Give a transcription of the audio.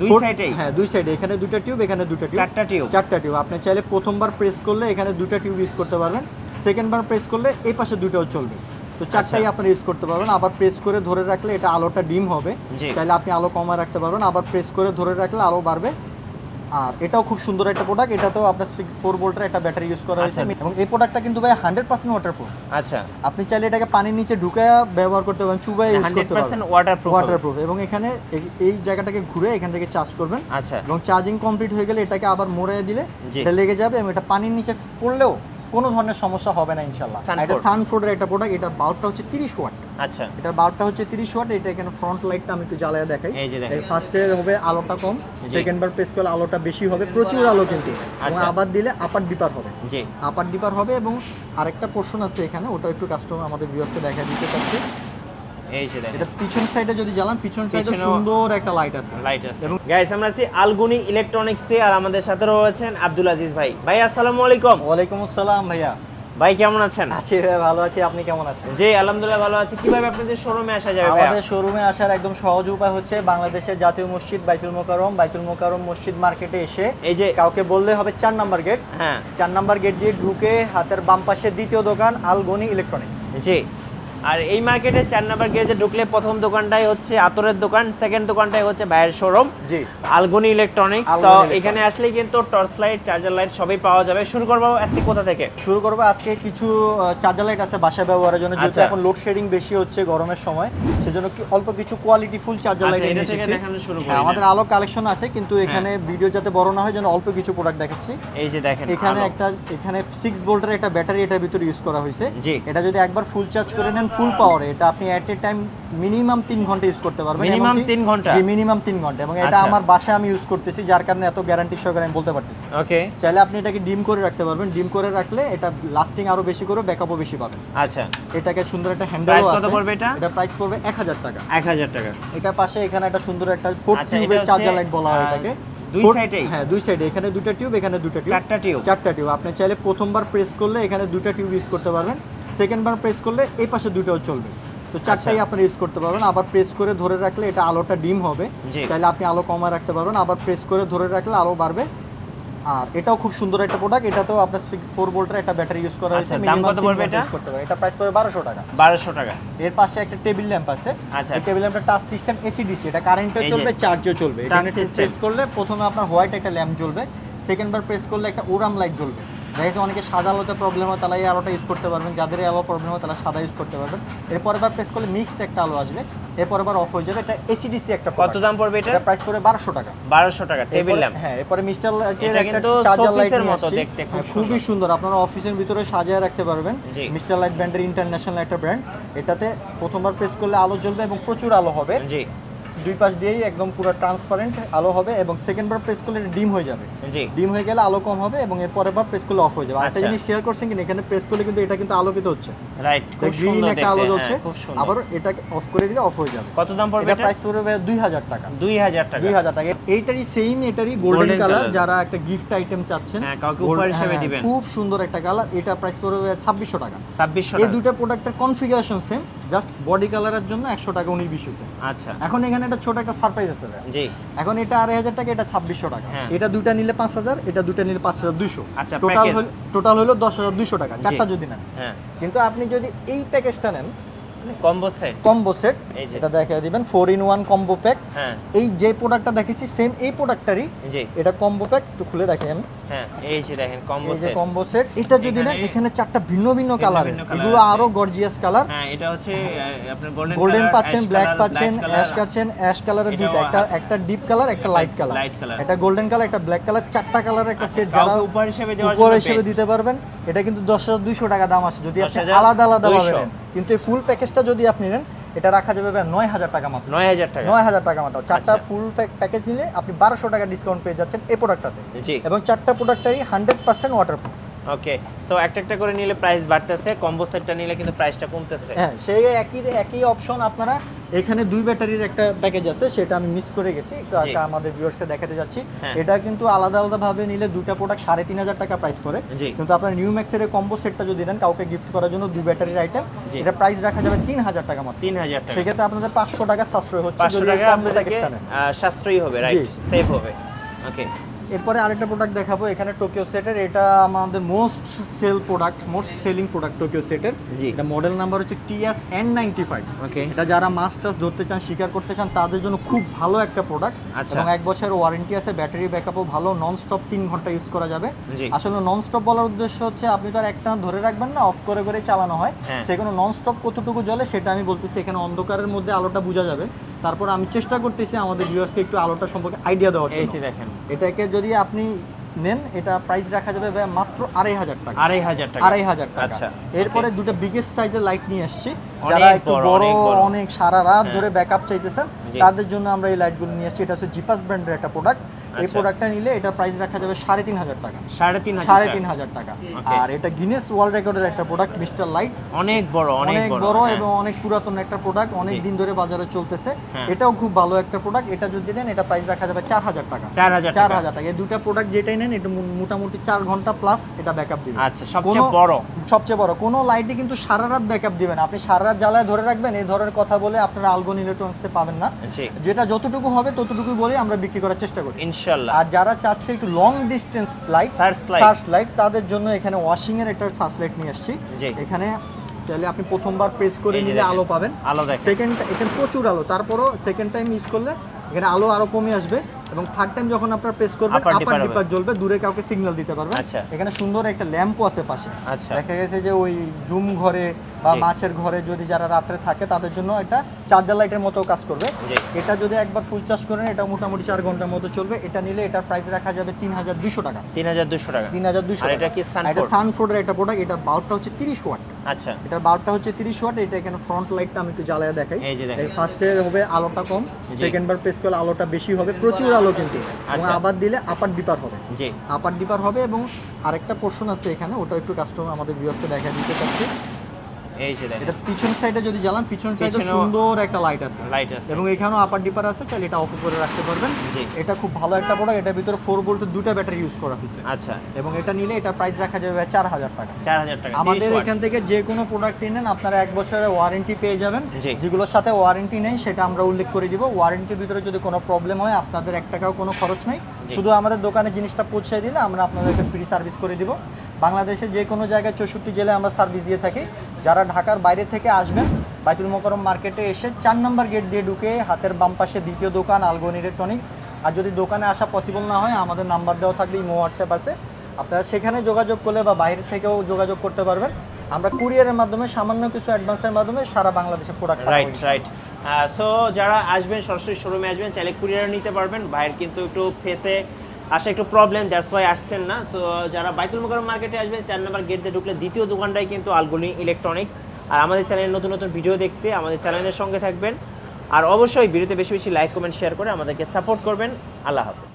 দুই হ্যাঁ দুই সাইডে এখানে দুটো টিউব এখানে দুটো টিউব চারটা টিউব চারটা টিউব আপনি চাইলে প্রথমবার প্রেস করলে এখানে দুটো টিউব ইউজ করতে পারবেন। সেকেন্ডবার প্রেস করলে এই পাশে দুটোও চলবে। তো চারটাই আচ্ছা। আপনি ইউজ করতে পারবেন। আবার প্রেস করে ধরে রাখলে এটা আলোটা ডিম হবে। চাইলে আপনি আলো কমায় রাখতে পারবেন। আবার প্রেস করে ধরে রাখলে আলো বাড়বে। আর এটাও খুব সুন্দর একটা প্রোডাক্ট এটাতেও আপনার সিক্স ফোর ভোল্টের একটা ব্যাটারি ইউজ করা হয়েছে। আচ্ছা। এবং এই প্রোডাক্টটা কিন্তু ভাই হান্ড্রেড পার্সেন্ট ওয়াটারপ্রুফ আচ্ছা। আপনি চাইলে এটাকে পানির নিচে ঢুকায়া ব্যবহার করতে পারবেন চুবাই ইউজ করতে পার্সেন্ট ওয়াটারপ্রুফ ওয়াটারপ্রুফ এবং এখানে এই- জায়গাটাকে ঘুরে এখান থেকে চার্জ করবেন। আচ্ছা। এবং চার্জিং কমপ্লিট হয়ে গেলে এটাকে আবার মোড়ায় দিলে এটা লেগে যাবে এবং এটা পানির নিচে পড়লেও কোনো ধরনের সমস্যা হবে না ইনশাল্লাহ এটা। সানফোর্ডের একটা প্রোডাক্ট এটা বাল্বটা হচ্ছে তিরিশ ওয়াট আচ্ছা। এটার বাল্বটা হচ্ছে তিরিশ ওয়াট এটা এখানে ফ্রন্ট লাইটটা আমি একটু জ্বালায় দেখাই। এই যে দেখেন। ফার্স্টে হবে আলোটা কম। সেকেন্ড বার প্রেস করলে আলোটা বেশি হবে প্রচুর আলো কিন্তু। এবং আচ্ছা। আবার দিলে আপার ডিপার হবে। জি। আপার ডিপার হবে এবং আরেকটা পোর্শন আছে এখানে ওটা একটু কাস্টমার আমাদের ভিউয়ার্সকে দেখা দিতে চাচ্ছি। এই যে দেখেন। এটা পিছন সাইডে যদি জ্বালান পিছন সাইডে সুন্দর একটা লাইট আছে। লাইট আছে। এবং- গাইস আমরা আছি আলগুনি ইলেকট্রনিক্সে আর আমাদের সাথে রয়েছেন আব্দুল আজিজ ভাই। ভাই আসসালামু আলাইকুম। ওয়ালাইকুম আসসালাম ভাইয়া। ভাই কেমন আছেন? আছি ভাই ভালো আছি। আপনি কেমন আছেন? জি আলহামদুলিল্লাহ ভালো আছি। কীভাবে আপনাদের শোরুমে আসা যাবে ভাই আমাদের শোরুমে আসার একদম সহজ উপায় হচ্ছে বাংলাদেশের জাতীয় মসজিদ বাইতুল মোকাররম। বাইতুল মোকাররম মসজিদ মার্কেটে এসে এই যে কাউকে বললে হবে চার নাম্বার গেট। হ্যাঁ। চার নাম্বার গেট দিয়ে ঢুকে হাতের বাম পাশে দ্বিতীয় দোকান আলগনি ইলেকট্রনিক্স। জি। আর এই মার্কেটে চার নাম্বার গেজে ঢুকলে প্রথম দোকানটাই হচ্ছে আতরের দোকান সেকেন্ড দোকানটাই হচ্ছে ভাইয়ের শোরুম জি। আলগুনি ইলেকট্রনিক্স তো এখানে আসলে কিন্তু টর্চ লাইট চার্জার লাইট সবই পাওয়া যাবে। শুরু করব আজকে কোথা থেকে? শুরু করব আজকে কিছু চার্জার লাইট আছে বাসা ব্যবহারের জন্য যেহেতু আচ্ছা। এখন লোডশেডিং বেশি হচ্ছে গরমের সময় সেজন্য কি অল্প কিছু কোয়ালিটি ফুল চার্জার লাইট এটা নিয়ে এসেছি। শুরু করি হ্যাঁ, আমাদের আলো কালেকশন আছে কিন্তু এখানে ভিডিও যাতে বড় না হয় যেন অল্প কিছু প্রোডাক্ট দেখাচ্ছি। এই যে দেখেন এখানে একটা এখানে সিক্স ভোল্টের একটা ব্যাটারি এটার ভিতরে ইউজ করা হয়েছে। এটা যদি একবার ফুল চার্জ করে নেন ফুল পাওয়ারে এটা আপনি এট এ টাইম মিনিমাম তিন ঘণ্টা ইউজ করতে পারবেন এমনকি- তিন ঘণ্টা? জি মিনিমাম তিন ঘণ্টা এবং এটা আচ্ছা। আমার বাসায় আমি ইউজ করতেছি যার কারণে এত গ্যারান্টি সহকারে আমি বলতে পারতেছি। ওকে চাইলে আপনি এটাকে ডিম করে রাখতে পারবেন ডিম করে রাখলে এটা লাস্টিং আরও বেশি করে ব্যাকআপও বেশি পাবেন। আচ্ছা। এটাকে সুন্দর একটা Price হ্যান্ডেলও কত পড়বে এটা? এটা প্রাইস পড়বে এক হাজার টাকা। এক হাজার টাকা। এটার পাশে এখানে একটা সুন্দর একটা ফোর টিউবের চার্জার লাইট বলা হয় এটাকে। দুই সাইডেই? হ্যাঁ দুই সাইডে এখানে দুটো টিউব এখানে দুটো টিউব চারটা টিউব চারটা টিউব আপনি চাইলে প্রথমবার প্রেস করলে এখানে দুটো টিউব ইউজ করতে পারবেন। সেকেন্ডবার প্রেস করলে এই পাশে দুটোও চলবে। তো চারটাই আচ্ছা। আপনি ইউজ করতে পারবেন। আবার প্রেস করে ধরে রাখলে এটা আলোটা ডিম হবে। চাইলে আপনি আলো কমায় রাখতে পারবেন। আবার প্রেস করে ধরে রাখলে আলো বাড়বে। আর এটাও খুব সুন্দর একটা প্রোডাক্ট এটাতেও আপনার সিক্স ফোর ভোল্টের একটা ব্যাটারি ইউজ করা হয়েছে। আচ্ছা, দাম কত পড়বে এটা? করতে এটা প্রাইস পড়বে বারোশো টাকা। বারোশো টাকা। এর পাশে একটা টেবিল ল্যাম্প আছে। আচ্ছা। এই টেবিল ল্যাম্পটা টাচ সিস্টেম এসি ডিসি এটা কারেন্টও চলবে চার্জও চলবে। এখানে প্রেস করলে প্রথমে আপনার হোয়াইট একটা ল্যাম্প জ্বলবে। সেকেন্ড বার প্রেস করলে একটা ওরাম লাইট জ্বলবে। দেখা যাচ্ছে অনেকে সাদা আলোতে প্রবলেম হয় তারা এই আলোটা ইউজ করতে পারবেন। যাদের আলো প্রবলেম হয় তারা সাদা ইউজ করতে পারবেন। এরপরে বার প্রেস করলে মিক্সড একটা আলো আসবে। এরপরে বার অফ হয়ে যাবে। এটা এসিডিসি একটা কত দাম পড়বে এটা? এটা প্রাইস পড়বে বারোশো টাকা। বারোশো টাকা টেবিল ল্যাম্প হ্যাঁ এরপরে মিস্টার লাইটের একটা চার্জার লাইট মতো দেখতে, হ্যাঁ, খুবই সুন্দর। আপনারা অফিসের ভিতরে সাজিয়ে রাখতে পারবেন। মিস্টার লাইট ব্র্যান্ডের ইন্টারন্যাশনাল একটা ব্র্যান্ড এটাতে প্রথমবার প্রেস করলে আলো জ্বলবে এবং প্রচুর আলো হবে। জি। দুই পাশ দিয়েই একদম পুরো ট্রান্সপারেন্ট আলো হবে এবং সেকেন্ডবার প্রেস করলে ডিম হয়ে যাবে। জি। ডিম হয়ে গেলে আলো কম হবে এবং এর পরের বার প্রেস করলে অফ হয়ে যাবে। আরেকটা আচ্ছা। জিনিস খেয়াল করছেন কিনা এখানে প্রেস করলে কিন্তু এটা কিন্তু আলোকিত হচ্ছে। রাইট খুব গ্রিন সুন্দর একটা আলো জ্বলছে হ্যাঁ, আবার এটাকে অফ করে দিলে অফ হয়ে যাবে। কত দাম পড়বে এটা প্রাইস পড়বে দুই হাজার টাকা। দুই হাজার টাকা। দুই হাজার টাকা। এইটারই সেম এটারই গোল্ডেন কালার যারা একটা গিফট আইটেম চাচ্ছেন হ্যাঁ, কাউকে উপহার হিসেবে হ্যাঁ, দিবেন। খুব সুন্দর একটা কালার এটা প্রাইস পড়বে ছাব্বিশশো টাকা। ছাব্বিশশো এই টাকা। দুটো প্রোডাক্টের কনফিগারেশন সেম জাস্ট বডি কালারের জন্য একশো টাকা উনি বিশ হয়েছে। আচ্ছা। এখন এখানে একটা ছোট একটা সারপ্রাইজ আছে জি। এখন এটা আড়াই হাজার টাকা এটা ছাব্বিশশো টাকা। হ্যাঁ। এটা দুটা নিলে পাঁচ হাজার এটা দুটা নিলে পাঁচ হাজার আচ্ছা, টোটাল। টোটাল হলো দশ হাজার দুইশো টাকা চারটা যদি নেন। হ্যাঁ। কিন্তু আপনি যদি এই প্যাকেজটা নেন কম্বো সেট কম্বো সেট এটা দেখিয়ে দিবেন four in one combo pack হ্যাঁ। এই যে প্রোডাক্টটা দেখেছি সেম এই প্রোডাক্টটারই জি। এটা কম্বো প্যাক একটু খুলে দেখি আমি। হ্যাঁ এই যে দেখেন কম্বো এই যে কম্বো সেট এটা যদি নেন এখানে- চারটা ভিন্ন ভিন্ন কালারের এগুলো আরও গর্জিয়াস কালার হ্যাঁ এটা হচ্ছে আহ, আপনার গোল্ডেন গোল্ডেন পাচ্ছেন ব্ল্যাক পাচ্ছেন অ্যাশ পাচ্ছেন অ্যাশ কালারের দুইটা একটা একটা ডিপ কালার একটা একটা লাইট কালার। এটা গোল্ডেন কালার একটা ব্ল্যাক কালার চারটা কালারের একটা সেট যারা উপহার হিসেবে উপহার হিসেবে দিতে পারবেন এটা কিন্তু দশ হাজার দুইশো টাকা দাম আছে। যদি আপনি আলাদা আলাদা ভাবে নেন। কিন্তু এই ফুল প্যাকেজটা যদি আপনি নেন এটা রাখা যাবে নয় হাজার টাকা মাত্র। নয় হাজার টাকা। নয় হাজার টাকা মাত্র। চারটা ফুল ফুল প্যাকেজ নিলে আপনি বারোশো টাকা ডিসকাউন্ট পেয়ে যাচ্ছেন এই প্রোডাক্টটাতে জি। এবং চারটা প্রোডাক্টটাই hundred percent waterproof okay so একটা একটা করে নিলে প্রাইস বাড়তেছে কম্বো সেটটা নিলে কিন্তু প্রাইসটা কমতেছে। হ্যাঁ সেই একই একই অপশন আপনারা এখানে দুই ব্যাটারির একটা প্যাকেজ আছে সেটা আমি মিস করে গেছি। একটু আগে আমাদের ভিউয়ার্সকে দেখাতে যাচ্ছি। হ্যাঁ। এটা কিন্তু আলাদা আলাদা ভাবে নিলে দুটা প্রোডাক্ট সাড়ে তিন হাজার টাকা প্রাইস পড়ে। কিন্তু আপনার নিউ ম্যাক্সের কম্বো সেটটা যদি নেন কাউকে গিফট করার জন্য দুই ব্যাটারির আইটেম। এটা প্রাইস রাখা যাবে তিন হাজার টাকা মাত্র। তিন হাজার টাকা। সেক্ষেত্রে আপনাদের পাঁচশো টাকা সাশ্রয় হচ্ছে যদি এই টাকা কম্বো আপনাদেরকে প্যাকেজটা নেন। সাশ্রয়ী হবে রাইট সেভ হবে। ওকে এরপরে আরেকটা প্রোডাক্ট দেখাবো এখানে টোকিও সেটের এটা আমাদের most sell product most selling product Tokyo সেটের এটা মডেল নাম্বার হচ্ছে TS N ninety five okay এটা যারা মাছ টাছ ধরতে চান শিকার করতে চান তাদের জন্য খুব ভালো একটা প্রোডাক্ট আচ্ছা। এবং এক বছরের ওয়ারেন্টি আছে ব্যাটারি ব্যাকআপও ভালো নন স্টপ তিন ঘণ্টা ইউজ করা যাবে। আসলে নন স্টপ বলার উদ্দেশ্য হচ্ছে আপনি তো আর একটা ধরে রাখবেন না অফ করে করে চালানো হয়। সেখানে নন স্টপ কতটুকু জ্বলে সেটা আমি বলতেছি এখানে অন্ধকারের মধ্যে আলোটা বোঝা যাবে। তারপর আমি চেষ্টা করতেছি আমাদের ভিউয়ার্সকে একটু আলোটা সম্পর্কে আইডিয়া দেওয়ার এই জন্য। দেখেন। এটাকে যদি আপনি নেন এটা প্রাইস রাখা যাবে মাত্র আড়াই হাজার টাকা। আড়াই হাজার টাকা। আড়াই হাজার টাকা। আচ্ছা এরপরে দুটো বিগেস্ট সাইজের লাইট নিয়ে আসছি। যারা একটু বড়, অনেক সারা রাত হ্যাঁ। ধরে ব্যাকআপ চাইতেছেন তাদের জন্য আমরা এই লাইটগুলো নিয়ে আসছি। এটা হচ্ছে জিপাস ব্র্যান্ডের একটা প্রোডাক্ট এই আচ্ছা। প্রোডাক্টটা নিলে এটা প্রাইস রাখা যাবে সাড়ে তিন হাজার টাকা। সাড়ে তিন হাজার টাকা। আর এটা গিনেস ওয়ার্ল্ড রেকর্ডের একটা প্রোডাক্ট মিস্টার লাইট অনেক বড় অনেক বড় হ্যাঁ। এবং অনেক পুরাতন একটা প্রোডাক্ট অনেক দিন ধরে বাজারে চলতেছে। হ্যাঁ। এটাও খুব ভালো একটা প্রোডাক্ট এটা যদি নেন এটা প্রাইস রাখা যাবে চার হাজার টাকা। চার হাজার চার টাকা। হাজার টাকা। এই দুটা প্রোডাক্ট যেটাই নেন এটা মোটামুটি চার ঘণ্টা প্লাস এটা ব্যাকআপ দিবে। আচ্ছা সবচেয়ে বড়। সবচেয়ে বড়। কোনো লাইটে কিন্তু সারা রাত ব্যাকআপ দিবেন আপনি সারা রাত জ্বালায় ধরে রাখবেন এই ধরনের কথা বলে আপনারা আলগোন ইলেকট্রনিক্সে পাবেন না। যেটা যতটুকু হবে ততটুকুই বলে আমরা বিক্রি করার চেষ্টা করি। ইনশাল্লাহ আর যারা চাচ্ছে একটু long distance light. Search light তাদের জন্য এখানে ওয়াশিং এর একটা সার্চ লাইট নিয়ে আসছি। এখানে চাইলে আপনি প্রথমবার প্রেস করে নিলে আলো পাবেন। আলো সেকেন্ড এখানে প্রচুর আলো তারপরও সেকেন্ড টাইম ইউজ করলে এখানে আলো আরও কমে আসবে। এবং থার্ড টাইম যখন আপনার প্রেস করবেন আপার ডিপার জ্বলবে দূরে কাউকে সিগন্যাল দিতে পারবেন। আচ্ছা। এখানে সুন্দর একটা ল্যাম্পও আছে পাশে। আচ্ছা। দেখা গেছে যে ওই জুম ঘরে বা মাছের ঘরে যদি যারা রাত্রে থাকে তাদের জন্য এটা চার্জার লাইটের মতো কাজ করবে। এটা যদি একবার ফুল চার্জ করেন এটা মোটামুটি চার ঘণ্টার মতো চলবে। এটা নিলে এটার প্রাইস রাখা যাবে তিন হাজার দুশো টাকা। তিন হাজার দুশো টাকা। তিন হাজার দুশো আর এটা কি এটা সানফোর্ডের একটা প্রোডাক্ট এটা বাল্বটা হচ্ছে তিরিশ ওয়াট আচ্ছা। এটার বাল্বটা হচ্ছে তিরিশ ওয়াট এটা এখানে ফ্রন্ট লাইটটা আমি একটু জ্বালায় দেখাই। এই যে দেখেন। ফার্স্টে হবে আলোটা কম সেকেন্ড বার প্রেস করলে আলোটা বেশি হবে প্রচুর আলো কিন্তু। এবং আচ্ছা। আবার দিলে আপার ডিপার হবে। জি। আপার ডিপার হবে এবং আরেকটা পোর্শন আছে এখানে ওটা একটু কাস্টমার আমাদের ভিউয়ার্সকে দেখা দিতে চাচ্ছি। এই যে দেখেন। এটা পিছন সাইডে যদি জ্বালান পিছন সাইডে সুন্দর একটা লাইট আছে। লাইট আছে। এবং এখানেও আপার ডিপার আছে তাহলে এটা অফ করে রাখতে পারবেন। জি। এটা খুব ভালো একটা প্রোডাক্ট এটার ভিতরে ফোর ভোল্টের দুটা ব্যাটারি ইউজ করা হয়েছে। আচ্ছা। এবং এটা নিলে এটা প্রাইস রাখা যাবে চার হাজার টাকা। চার হাজার টাকা। আমাদের এখান থেকে যে কোনো প্রোডাক্ট নেন আপনারা এক বছরের ওয়ারেন্টি পেয়ে যাবেন। যেগুলোর সাথে ওয়ারেন্টি নেই সেটা আমরা উল্লেখ করে দিব। ওয়ারেন্টির ভিতরে যদি কোনো প্রবলেম হয় আপনাদের এক টাকাও কোনো খরচ নেই। শুধু আমাদের দোকানে জিনিসটা পৌঁছে দিলে আমরা আপনাদেরকে ফ্রি সার্ভিস করে দিব। বাংলাদেশে যে কোনো জায়গায় চৌষট্টি জেলায় আমরা সার্ভিস দিয়ে থাকি। যারা ঢাকার বাইরে থেকে আসবেন বাইতুল মোকরম মার্কেটে এসে চার নম্বর গেট দিয়ে ঢুকে হাতের বাম পাশে দ্বিতীয় দোকান আলগোন ইলেকট্রনিক্স। আর যদি দোকানে আসা পসিবল না হয় আমাদের নাম্বার দেওয়া থাকলে ইমো হোয়াটসঅ্যাপ আছে। আপনারা সেখানে যোগাযোগ করলে বা বাইরে থেকেও যোগাযোগ করতে পারবেন। আমরা কুরিয়ারের মাধ্যমে সামান্য কিছু অ্যাডভান্সের মাধ্যমে সারা বাংলাদেশে প্রোডাক্ট রাইট রাইট সো যারা আসবেন সরাসরি শোরুমে আসবেন চাইলে কুরিয়ার নিতে পারবেন। বাইরে কিন্তু একটু ফেসে আসে একটু প্রবলেম দ্যাটস ওয়াই আসছেন না। তো যারা বাইতুল মোকারম মার্কেটে আসবে চার নাম্বার গেট দিয়ে ঢুকলে দ্বিতীয় দোকানটাই কিন্তু আলগুলি ইলেকট্রনিক্স আর আমাদের চ্যানেলের নতুন নতুন ভিডিও দেখতে আমাদের চ্যানেলের সঙ্গে থাকবেন। আর অবশ্যই ভিডিওতে বেশি বেশি লাইক কমেন্ট শেয়ার করে আমাদেরকে সাপোর্ট করবেন। আল্লাহ হাফেজ।